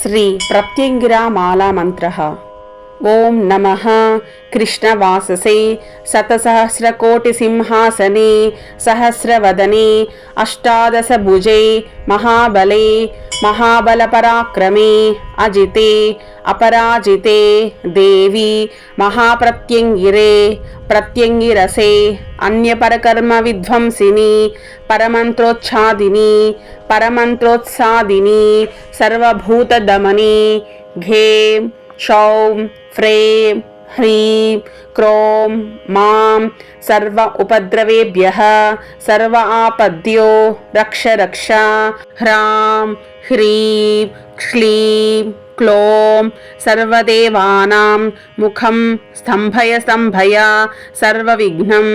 శ్రీ ప్రత్యంగిరామాలా మంత్ర ఓం నమ కృష్ణవాససే శతసహస్రకోటిసింహాసనే సహస్రవదనే అష్టాదశభుజే మహాబలే మహాబలపరాక్రమే అజితే అపరాజితే దేవి మహాప్రత్యంగిరే ప్రత్యంగిరసే అన్యపరకర్మ విధ్వంసిని పరమంత్రోచ్ఛాదిని పరమంత్రోత్సాదిని సర్వభూతదమని ఘేం షౌం ఫ్రేం హ్రీం క్రోం మాం సర్వ ఉపద్రవేభ్య సర్వ ఆపద్యో రక్ష రక్ష హ్రాం హ్రీం క్లీం క్లోం సర్వదేవానాం ముఖం స్తంభయ స్తంభయ సర్వవిఘ్నం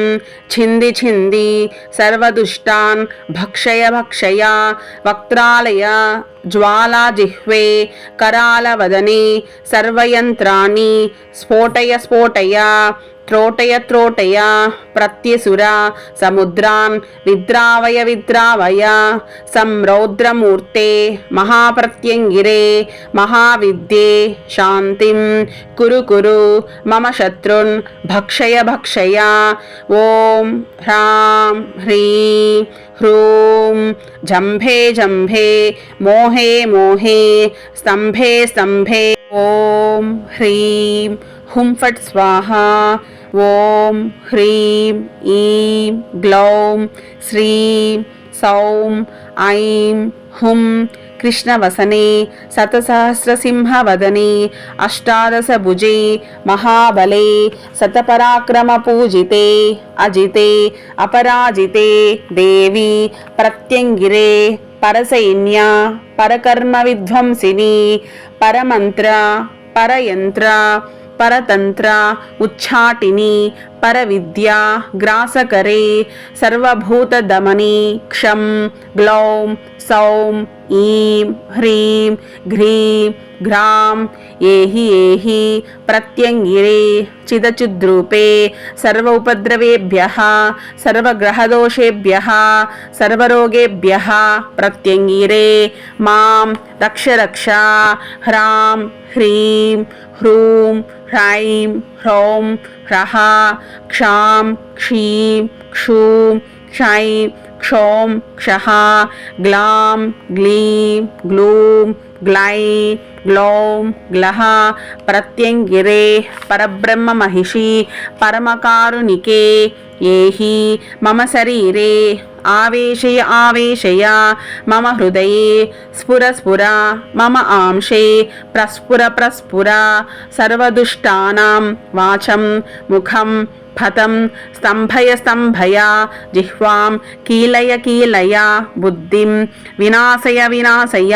ఛింది ఛింది సర్వదుష్టాన్ భక్షయ భక్షయ వక్త్రాలయ జ్వాలాజిహ్వే కరాలవదనే సర్వయంత్రాన్ని స్ఫోటయ స్ఫోటయ త్రోటయ త్రోటయ ప్రత్యసుర సముద్రాన్ విద్రావయ విద్రావయ సంరౌద్రమూర్తే మహాప్రత్యంగిరే మహావిద్యే శాంతిం కురు కురు మమ శత్రున్ భక్షయ భక్షయ ఓం హ్రాం హ్రీం హ్రూం జంభే జంభే మోహే మోహే స్తంభే స్తంభే ఓం హ్రీం. హుం ఫట్ స్వాహ. ఓం హ్రీం ఈం గ్లౌం శ్రీం సౌం ఐం హుం కృష్ణవసనే శతసహస్రసింహవదనే అష్టాదశభుజే మహాబలే శతపరాక్రమపూజితే అజితే అపరాజితే దేవి ప్రత్యంగిరే పరసైన్య పరకర్మ విధ్వంసిని పరమంత్ర పరయంత్ర పరతంత్ర ఉచ్ఛాటిని పరవిద్య గ్రాసకరే సర్వభూతదమని క్షం గ్లౌం సౌం ఈం హ్రీం ఘ్రీం ఘ్రాం ఏహి ఏహి ప్రత్యంగిరే చిదచిద్రూపే సర్వ ఉపద్రవేభ్య సర్వగ్రహదోషేభ్య సర్వరోగేభ్య ప్రత్యంగిరే మాం రక్ష రక్ష హ్రాం హ్రీం హ్రూం హ్రైం హ్రౌం హ్రః క్షాం క్షీం క్షూం క్షైం క్షోం క్షః గ్లాం గ్లీం గ్లూం గ్లై గ్లౌం గ్లహ ప్రత్యంగిరే పరబ్రహ్మ మహిషి పరమకారుణికే ఏహి మమ శరీరే ఆవేశయ ఆవేశయ మమ హృదయే స్ఫుర స్ఫుర మమ ఆంశే ప్రస్ఫుర ప్రస్ఫుర సర్వదుష్టానాం వాచం ముఖం పథం స్తంభయ స్తంభయ జిహ్వాం కీలయ కీలయ బుద్ధిం వినాశయ వినాశయ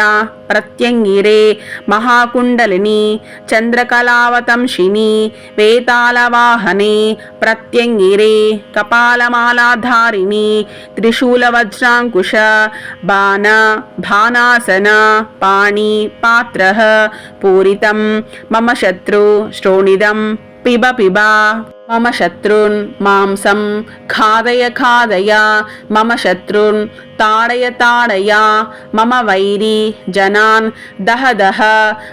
ప్రత్యంగిరే మహాకుండలిని చంద్రకళావతంశిని వేతాళవాహనే ప్రత్యంగిరే కపాలమాలాధారిణి త్రిశూలవజ్రాంకుశ బాణ భానాసన పాణి పాత్ర పూరితం మమ శత్రు శ్రోణిదం పిబ పిబ మమ శత్రున్ మాంసం ఖాదయ ఖాదయ మమ శత్రున్ తాడయ తాడయ మమ వైరి జనాన్ దహ దహ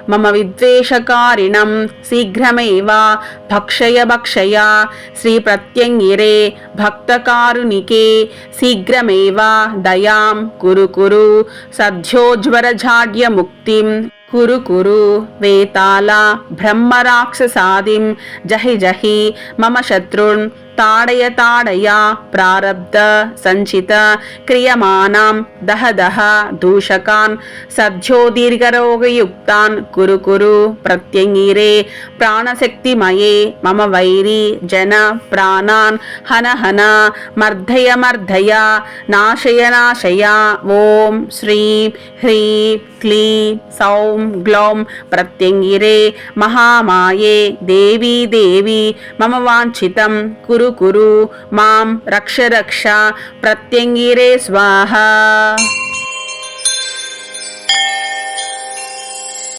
మమ విద్వేషకారిణం శీఘ్రమేవ భక్షయ భక్షయ శ్రీ ప్రత్యంగిరే భక్తకారుణికే శీఘ్రమేవ దయాం కురు కురు సద్యోజ్వరజాడ్యముక్తిం కురు కురు వేతాళ బ్రహ్మరాక్షసాదిం జహి జహి మమ శత్రుణ్ తాడయ తాడయా ప్రారబ్ధ సంచిత క్రియమానాం దహ దహ దూషకాన్ సద్యోదీర్ఘరోగయుక్తాన్ కురు కురు ప్రత్యంగిరే ప్రాణశక్తిమయే మమ వైరి జన ప్రాణాన్ హన హన మర్ధయ మర్ధయ నాశయ నాశయ ఓం శ్రీం హ్రీం క్లీం సౌం గ్లౌం ప్రత్యంగిరే మహామాయే దేవీ దేవి మమ వాంఛితం కురు కురు కురు మాం రక్ష రక్ష ప్రత్యంగిరే స్వాహ.